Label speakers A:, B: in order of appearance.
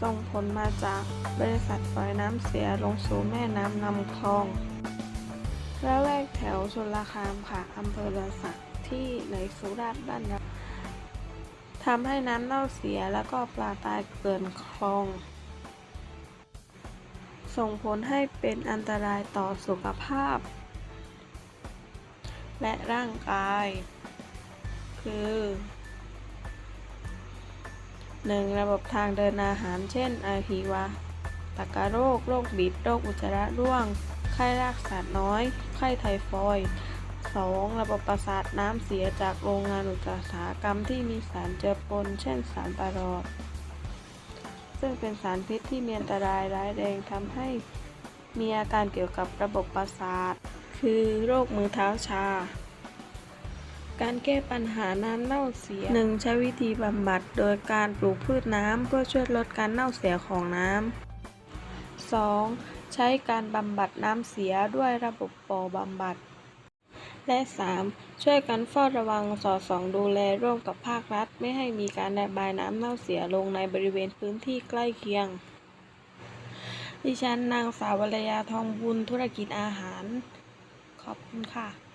A: ส่งผลมาจากบริษัทปล่อยน้ำเสียลงสู่แม่น้ำลำคลองและแวกแถวชลคามค่ะอำเภอละสักที่ในสุราษฎร์บ้านเราทำให้น้ำเน่าเสียแล้วก็ปลาตายเกินคลอง ส่งผลให้เป็นอันตรายต่อสุขภาพ และร่างกาย คือ 1. ระบบทางเดินอาหาร เช่น อาหิวาตากาโรค โรคบิด โรคอุจจาระร่วง ไข้รากสัตว์น้อย ไข้ไทฟอยด์ 2. ระบบประสาทน้ำเสียจากโรงงานอุตสาหกรรมที่มีสารเจือปน เช่นสารปารอด ซึ่งเป็นสารพิษที่มีอันตรายร้ายแรงทำให้มีอาการเกี่ยวกับระบบประสาท คือโรคมือเท้าชา การแก้ปัญหาน้ำเน่าเสีย 1. ใช้วิธีบำบัดโดยการปลูกพืชน้ำเพื่อช่วยลดการเน่าเสียของน้ำ 2. ใช้การบำบัดน้ำเสียด้วยระบบปอบำบัด และ 3. ช่วยกันเฝ้าระวังสอดส่องดูแลร่วมกับภาครัฐ ไม่ให้มีการระบายน้ำเน่าเสียลงในบริเวณพื้นที่ใกล้เคียง ดิฉันนางสาววรยาทองบุญธุรกิจอาหาร ขอบคุณค่ะ